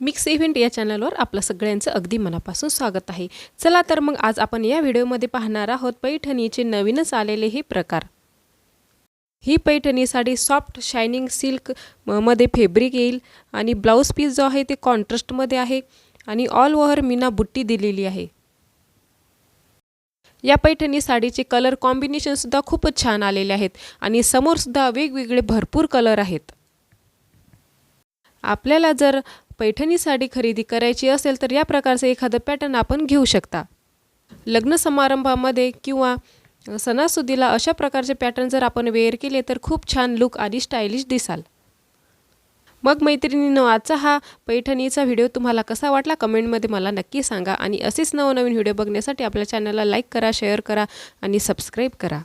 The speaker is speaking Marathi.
मिक्स इव्हेंट या चॅनलवर आपलं सगळ्यांचं अगदी मनापासून स्वागत आहे. चला तर मग आज आपण या व्हिडिओमध्ये पाहणार आहोत पैठणीचे नवीनच आलेले हे प्रकार. ही Paithani sari soft shining silk फेब्रिकमध्ये fabric येईल आणि ब्लाऊज पीस जो आहे ते कॉन्ट्रास्टमध्ये आहे आणि ऑल ओव्हर मीना बुट्टी दिलेली आहे. या पैठणी साडीचे कलर कॉम्बिनेशनसुद्धा खूपच छान आलेले आहेत आणि समोरसुद्धा वेगवेगळे भरपूर कलर आहेत. आपल्याला जर पैठणीसाठी खरेदी करायची असेल तर या प्रकारचं एखादं पॅटर्न आपण घेऊ शकता. लग्न समारंभामध्ये किंवा सणासुदीला अशा प्रकारचे पॅटर्न जर आपण वेअर केले तर खूप छान लुक आणि स्टायलिश दिसाल. मग मैत्रिणींनो आजचा हा पैठणीचा व्हिडिओ तुम्हाला कसा वाटला कमेंटमध्ये मला नक्की सांगा आणि असेच नवनवीन व्हिडिओ बघण्यासाठी आपल्या चॅनलला लाईक करा शेअर करा आणि सबस्क्राईब करा.